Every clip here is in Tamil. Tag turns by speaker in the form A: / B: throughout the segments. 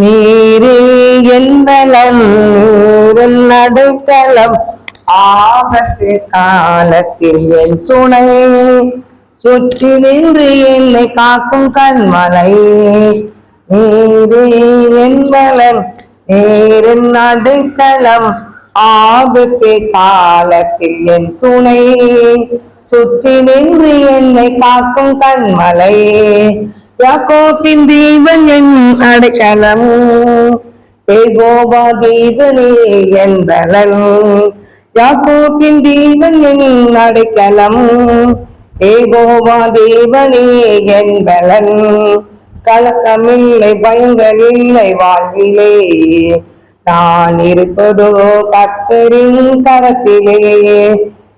A: நீரே என்பலம் நீரின் நடுத்தலம் ஆபத்து காலத்தில் என் துணை. சுற்றி நின்று என்னை காக்கும் கண்மலை. நீரே என்பலம் நீரின் நடுத்தலம் ஆபத்து காலத்தில் என் துணை. சுற்றி நின்று என்னை காக்கும் கண்மலை. யாக்கோப்பின் தீவன் என் அடைக்கலம். ஏகோபா தீவனே என்பலன் யாக்கோப்பின் தீவன் என் அடைக்கலம். ஏகோபா தேவனே என் பலன். கலக்கமில்லை பயங்களில்லை வாழ்விலே. நான் இருப்பதோ கத்தரின் கரத்திலே.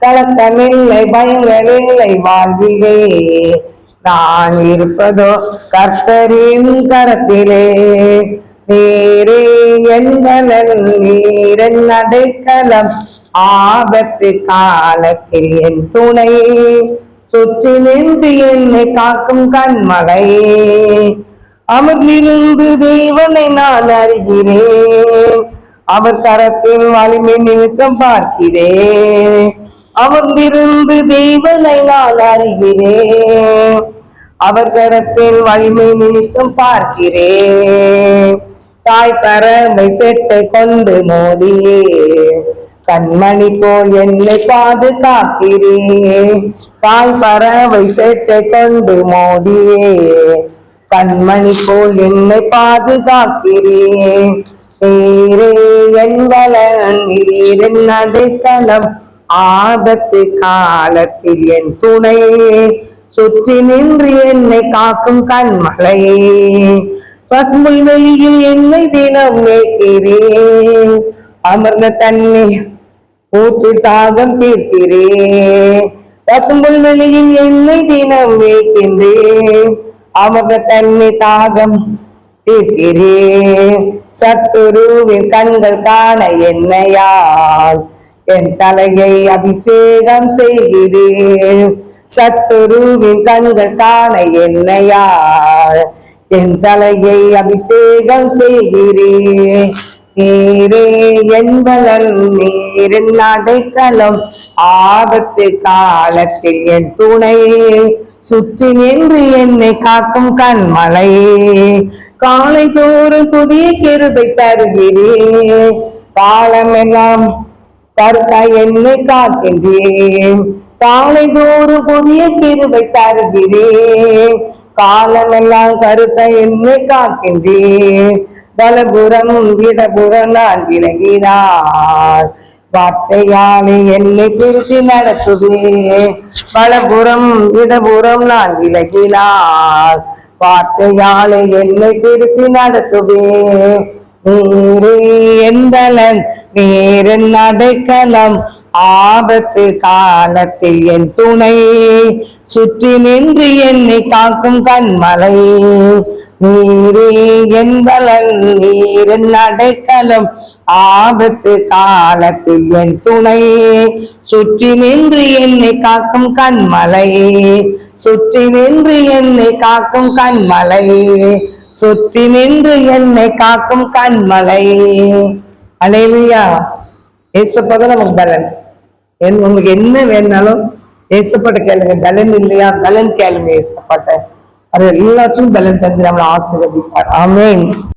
A: கலக்கமில்லை பயங்களில்லை வாழ்விலே. நான் இருப்பதோ கர்த்தரின் கரத்திலே. நீரே என்பலன் நீரன் அடைக்கலம் ஆபத்து காலத்தில் என் துணை. சுற்றி நின்று என்னை காக்கும் கண்மலை. அமர்ந்திருந்து தெய்வனை நான் அறிகிறேன். அவர் கரத்தில் வலிமை நிமித்தம் பார்க்கிறேன். அமர்ந்திருந்து தேவனை நான் அறிகிறேன். அவர் கரத்தில் வலிமை நிமித்தம் பார்க்கிறேன். தாய் பறவை செட்டை கொண்டு மோடியே கண்மணி போல் என்னை பாதுகாக்கிறே தாய் பறவை செட்டை கொண்டு மோடியே கண்மணி போல் என்னை பாதுகாக்கிறேன். நீரே என்பலன் நீரின் நடுக்கலம். ஆபத்து காலத்தில் என் துணையே சுற்றி நின்று என்னை காக்கும் கண்மலையே பசுமுள் வெளியில் என்னை தினம் மேய்க்கிறேன். அமர்ந்த தன்னை ஊற்று தாகம் தீர்க்கிறேன். பசும்புல் வெளியில் என்னை தினம் வைக்கின்றேன் அமர்ந்த தன்னை தாகம் தீர்க்கிறேன். சத்துருவின் கண்கள் காண என்னையால் என் தலையை அபிஷேகம் செய்கிறேன் சத்துருவின் கண்கள் காண என்னையார் என் தலையை அபிஷேகம் செய்கிறேன் நீரே என்பலன் நீரின் அடைக்கலம். ஆபத்து காலத்தில் என் துணையே சுற்றி நின்று என்னை காக்கும் கண்மலையே காலை தோறும் புதிய கிருபை தருகிறேன் காலமெல்லாம் கருத்தா என்னை காக்கின்றேன். காலை தோறும் புதிய கிருவை தருகிறேன். காலமெல்லாம் கருத்த என்னை காக்கின்றேன். வலபுறம் இடபுறம் நான் விலகினார் வார்த்தையாலே என்னை திருத்தி நடத்துவேன். வலபுறம் இடபுறம் நான் விலகினார் வார்த்தையாலே என்னை திருத்தி நடத்துவேன். நீரே என்பலன் நீரின் நடுக்கலம். ஆபத்து காலத்தில் என் துணை. சுற்றி நின்று என்னை காக்கும் கண்மலை. நீரே என்பலன் நீரின் அடைக்கலம் ஆபத்து காலத்தில் என் துணை. சுற்றி நின்று என்னை காக்கும் கண்மலை. சுற்றி நின்று என்னை காக்கும் கண்மலை. சுற்றி நின்று என்னை காக்கும் கண்மலை. அலையிலையா ஏசப்பதான் நமக்கு பலன். என் உங்களுக்கு என்ன வேணாலும் ஏசப்பட்ட கேளுங்க. பலன் இல்லையா? பலன் கேளுங்க ஏசப்பட்ட அது எல்லாத்தையும் பலன் தந்து நம்மளை ஆசீர்வதிப்பார். ஆமேன்